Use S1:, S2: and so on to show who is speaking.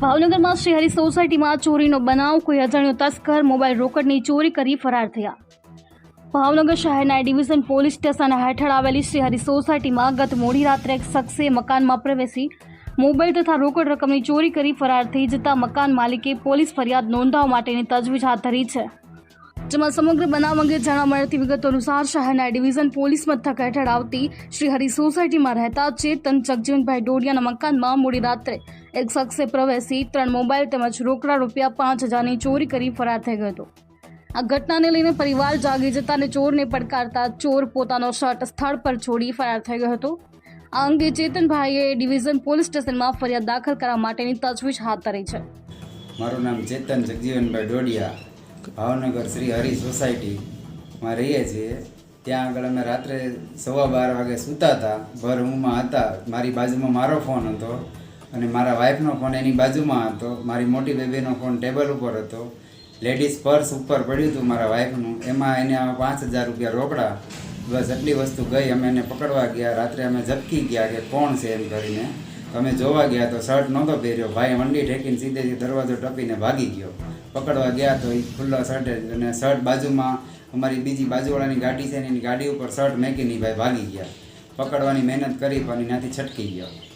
S1: ભાવનગરમાં શ્રીહરી સોસાયટીમાં ચોરીનો બનાવ, કોઈ અજાણ્યો તસ્કર મોબાઈલ રોકડની ચોરી કરી ફરાર થયા. ભાવનગર શહેરના ડિવિઝન પોલીસ સ્ટેશન હેઠળ આવેલી શ્રીહરી સોસાયટીમાં ગત મોડી રાત્રે એક શખ્સે મકાનમાં પ્રવેશી મોબાઈલ તથા રોકડ રકમની ચોરી કરી ફરાર થઈ જતા મકાન માલિકે પોલીસ ફરિયાદ નોંધાવવા માટેની તજવીજ હાથ ધરી છે. જેમાં સમગ્ર બનાવ અંગે જાણવા મળતી વિગતો અનુસાર શહેરના ડિવિઝન પોલીસ મથક હેઠળ આવતી શ્રીહરી સોસાયટીમાં રહેતા ચેતન જગજીવનભાઈ ડોડિયાના મકાનમાં મોડી રાત્રે એક શખ્સે પ્રવેશી ત્રણ મોબાઈલ તેમજ રોકડા રૂપિયા પાંચ હજારની ચોરી કરી ફરાર થઈ ગયો હતો. આ ઘટનાને લઈને પરિવાર જાગી જતા ચોરને પડકારતા ચોર પોતાનો શર્ટ સ્થળ પર છોડી ફરાર થઈ ગયો હતો. આ અંગે ચેતનભાઈએ ડિવિઝન પોલીસ સ્ટેશનમાં ફરિયાદ દાખલ કરવા માટેની તજવીજ હાથ ધરી છે.
S2: મારું નામ ચેતન જગજીવનભાઈ ડોડિયા, ભાવનગર શ્રી હરિ સોસાયટીમાં રહીએ છીએ. ત્યાં આગળ અમે રાત્રે સવા બાર વાગે સૂતા હતા. ભર ઊંઘમાં હતા. મારી બાજુમાં મારો ફોન હતો. અને મારા વાઈફનો ફોન એની બાજુમાં હતો. મારી મોટી બેબીનો ફોન ટેબલ ઉપર હતો. લેડીઝ પર્સ ઉપર પડ્યું હતું મારા વાઈફનું એમાં એને પાંચ હજાર રૂપિયા રોકડા, બસ એટલી વસ્તુ ગઈ. અમે એને પકડવા ગયા. રાત્રે અમે ઝપકી ગયા કે કોણ છે એમ કરીને. અમે જોવા ગયા તો શર્ટ નહોતો પહેર્યો. ભાઈ વંડી ઠેકીને સીધેથી દરવાજો ટપીને ભાગી ગયો. પકડવા ગયા તો એ ખુલ્લા શર્ટ અને શર્ટ બાજુમાં અમારી બીજી બાજુવાળાની ગાડી છે એની ગાડી ઉપર શર્ટ મેકીની ભાઈ ભાગી ગયા. પકડવાની મહેનત કરી પણ એનાથી છટકી ગયો.